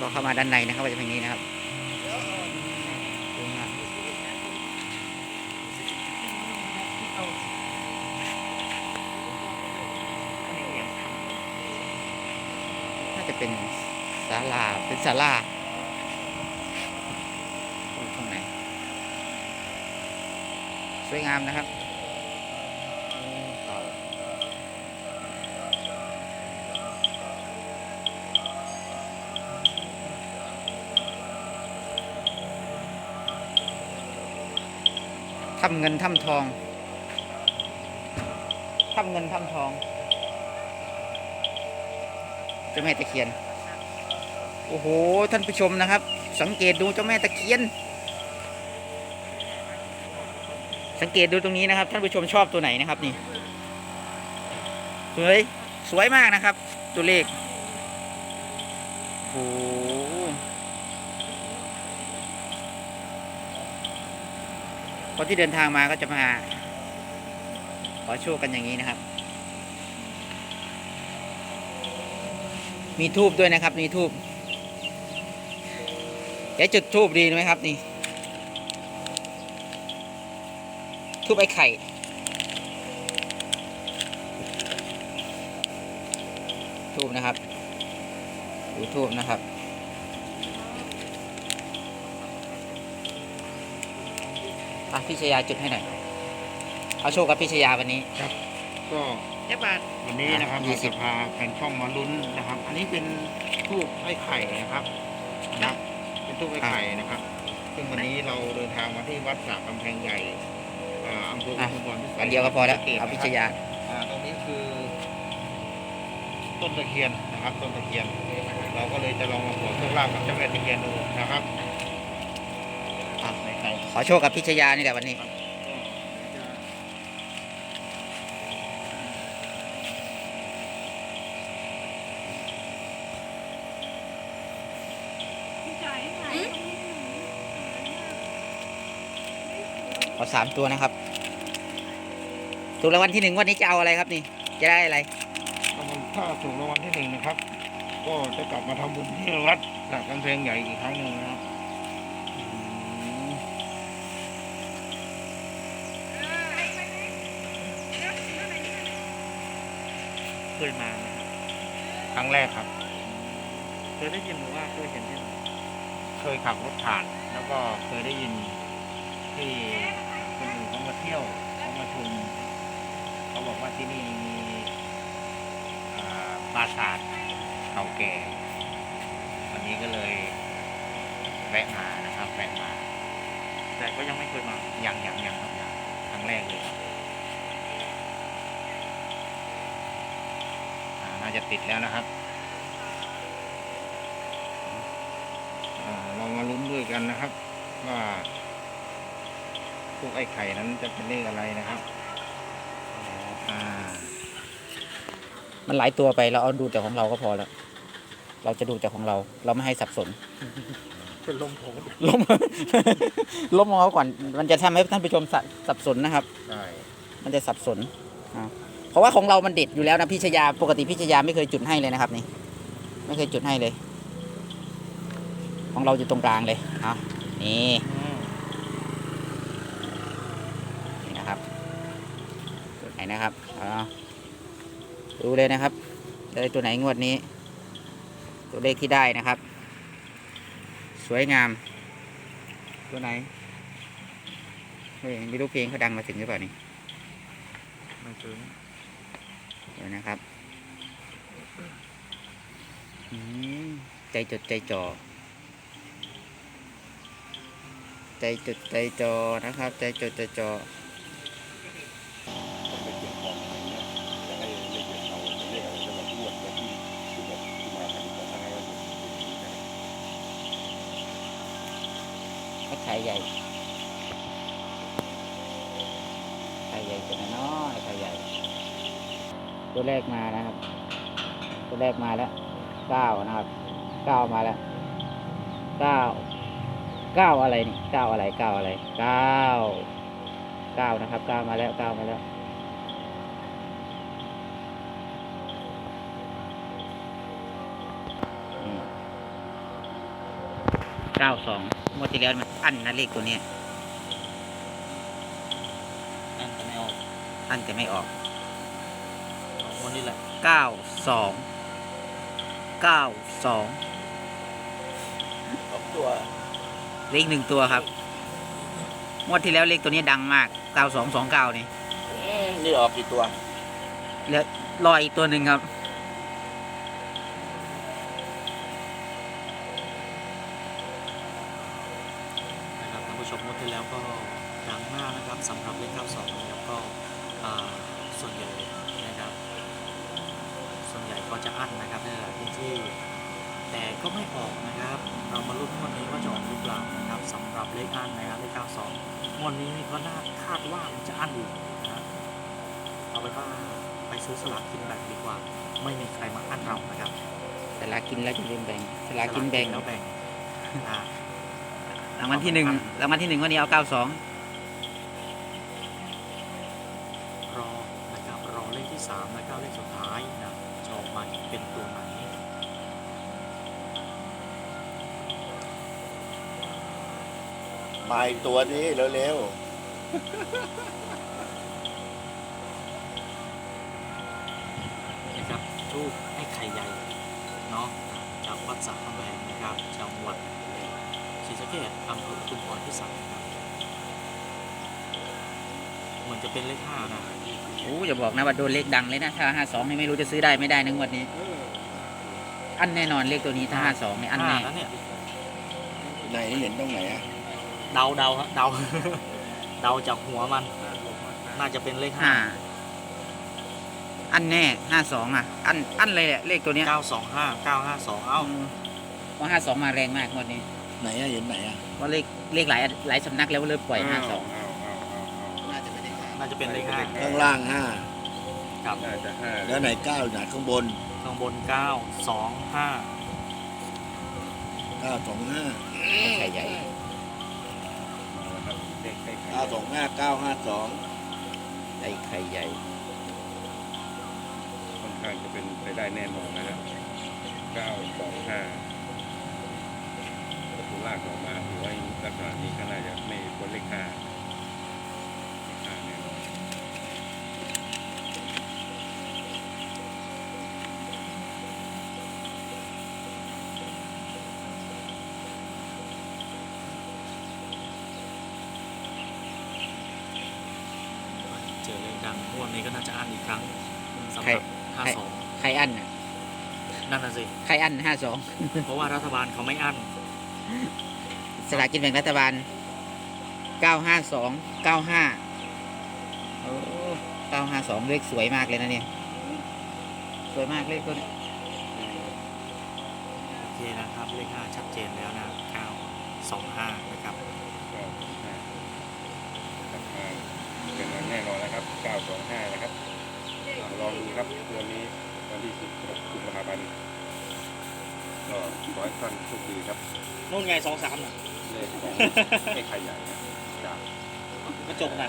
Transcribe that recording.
พอเข้ามาด้านในนะครับก็จะเป็นอย่างนี้นะครับสวยงามน่าจะเป็นศาลาเป็นศาลาตรงไหนสวยงามนะครับ ทำเงินทำทองทำเงินทำทองเจ้าแม่ตะเคียน โอ้โห ท่านผู้ชมนะครับ สังเกตดูเจ้าแม่ตะเคียน สังเกตดูตรงนี้นะครับ ท่านผู้ชมชอบตัวไหนนะครับนี่เฮ้ยสวยมากนะครับ ตัวเลขโอ้โห คนที่เดินทางมาก็จะมา ขอโชคกันอย่างนี้นะครับ มีทูบด้วยนะครับ มีทูบเดี๋ยวจุดทูบดีไหมครับนี่ทูบไอ้ไข่ทูบนะครับดูทูบนะครับ อะพี่ชยาจุดให้หน่อยเอาโชคกับพี่ชยาวันนี้ก็เจ็บบาท วันนี้นะครับยี่เราสิบจะพาแฟนช่องมาลุ้นนะครับ อันนี้เป็นทูบไอ้ไข่นะครับนะครับ เป็นทูบไอ้ไข่นะครับ ซึ่งวันนี้เราเดินทางมาที่วัดสระกำแพงใหญ่อ่าอำเภออะชุมพรพิสัอันเดียวก็พอแล้วศรีสะเอากษพินะชครับยาอ่าตรงนี้คือ ต้นตะเคียนนะครับ ต้นตะเคียน เราก็เลยจะลองมาขอโชคลาภกับเจ้าแม่ตะเคียนดูนะครับอะในไข่ข อโชคกับพิชยานี่แหละวันนี้ก็จะขอสามตัวนะครับ ถูกรางวัลที่หนึ่งวันนี้จะเอาอะไรครับนี่ จะได้อะไร ถ้าถูกรางวัลที่หนึ่งนะครับ ก็จะกลับมาทำบุญที่วัดสระกำแพงใหญ่อีกครั้งหนึ่งนะครับ เคยมาไหมครับครั้งแรกครับ เคยได้ยินหรือว่าเคยเห็นที่ไหนเคยขับรถผ่าน แล้วก็เคยได้ยินที่คนอื่นเขามาเที่ยวเขามาชมเขาบอกว่าที่นี่มีอ่าปราสาทเก่าแก่ วันนี้ก็เลยแวะมานะครับแวะมาแต่ก็ยังไม่เคยมา ยังยังยังครับยังครั้งแรกเลยครับ อ่าน่าจะติดแล้วนะครับอ่าเรามาลุ้นด้วยกันนะครับ ว่าพวกไอ้ไข่นั้นจะเป็นเลขอะไรนะครับอ่ามันหลายตัวไปเราเอาดูแต่ของเราก็พอแล้ว เราจะดูแต่ของเรา เราไม่ให้สับสนเป็นลมโผล่ล้มล้มของเขาก่อน มันจะทำให้ท่านผู้ชมสับสับสนนะครับ ใช่ มันจะสับสนอ่าเพ ราะว่าของเรามันเด็ดอยู่แล้วนะพิชยาปกติพิชยาไม่เคยจุดให้เลยนะครับนี่ ไม่เคยจุดให้เลย ของเราอยู่ตรงกลางเลยเอานี่นี่นะครับตัวไหนนะครับเอาดูเลยนะครับได้ตัวไหนงวดนี้ ตัวเลขที่ได้นะครับ สวยงาม ตัวไหนเฮ้ยไม่รู้เพลงเขาดังมาถึงหรือเปล่านี่ม่ถึง เดี๋ยวนะครับอืมใจจดใจจ่อ ใจจดใจจ่อนะครับ ใจจดใจจ่อไอ้ไข่ใหญ่ไข่ใหญ่ตัวน้อยไข่ใหญ่ ตัวแรกมานะครับ ตัวแรกมาแล้วเก้านะครับเก้ามาแล้วเก้าเก้าอะไรนี่เก้าอะไรเก้าอะไรเก้าเก้านะครับเก้ามาแล้วเก้ามาแล้วนี่เก้าสองงวดที่แล้วมันอันนะเลขตัวเนี้ยนั่นจะไม่ออกอันจะไม่ออกเอา วันนี้แหละเก้าสองเก้าสองสองตัวเลขหนึ่งตัวครับงวดที่แล้วเลขตัวนี้ดังมากเก้าสองสองเก้านี่นี่ออกกี่ตัวแล้วรออีกตัวหนึ่งครับ นะครับท่านผู้ชมงวดที่แล้วก็ดังมากนะครับสำหรับเลข92นะครับก็อ่าส่วนใหญ่นะครับ ส่วนใหญ่ ก็จะอั้นนะครับในหลายพื้นที่ แต่ก็ไม่ออกนะครับ เรามาลุ้นงวดนี้ว่าจะออกหรือเปล่านะครับสำหรับเลขอั้นนะครับเลข92งวดนี้ก็น่าคาดว่ามันจะอั้นอีกนะครับเอาไปนว่าไปซื้อสลากกินแบ่งดีกว่า ไม่มีใครมาอั้นเรานะครับแต่ลากินแล้วจะลืมแบ่งสลากินแบ่งแล้วแบ่งอ่ารางวัลที่หนึ่งรางวัลที่หนึ่งวันนี้เอาเก้าสอง รอนะครับรอเลขที่สามและเก้าเลขสุดท้ายนะจะออกมาเป็นตัวไหน มาอีกตัวนี้เร็วนะครับทูบให้ไข่ใหญ่เนาะจากวัดสระคำแบงนะครับจังหวัดศรีสะเกษอำเภอปทุมพรพิสัยนะครับเหมือนจะเป็นเลขห้านะโอ้อย่าบอกนะว่าโดนเลขดังเลยนะถ้าห้าสองนี่ไม่รู้จะซื้อได้ไม่ได้นะงวดนี้ อันแน่นอนเลขตัวนี้ถ้าห้าสองนี่อันห้าแน่แล้วเนี่ยๆไหนเห็นตรงไหนอะ เดาเดาครับเดา เดาจากหัวมัน น่าจะเป็นเลขห้าห้าอันแน่ห้าสองอะ อันอันเลยแหละเลขตัวเนี้ยเก้าสองห้าเก้าห้าสองเอ้าว่าห้าสองมาแรงมากงวดนี้ไหนอะเห็นไหนอะว่าเลขเลขหลายหลายสำนักแล้วเริ่มปล่อยห้าสองน่าจะไม่ได้น่าจะเป็นเลขห้าข้างล่างห้าครับน่าจะห้าแล้วไหนเก้าไหนข้างบนข้างบนเก้าสองห้าเก้าสองห้าไข่ใหญ่นะค รับเด็กให้เก้าสองห้าเก้าห้าสองไอ้ไข่ใหญ่ค่อนข้างจะเป็นไปได้แน่นอนนะครับเก้าสองห้าประตูลากออกมาถือว่าลักษณะนี้ก็น่าจะไม่พ้นเลขห้าเลขห้าแน่นอน เจอเลขดังงวดนี้ก็น่าจะอ่านอีกครั้งสำหใครรับห้าสองไข่อันน่ะนั่นน่ะสิไข่อันห้าสองเพราะว่ารัฐบาลเขาไม่อั้นสลากกินแบ่งรัฐบาลเก้าห้าสองเก้าห้าโอ้เก้าห้าสองเลขสวยมากเลยนะเนี่ย สวยมากเลขตัวนี้โอเคนะครับเลขห้าชัดเจนแล้วนะเก้าสองห้านะครับ 925 นะครับลองดูครับวันนี้วันที่สิบกุมภาพันก็ขอให้ท่านโชคดีครับนู่นไงสองสามเลขของ ไอ้ไข่ใหญ่นะจาก กระจกนะ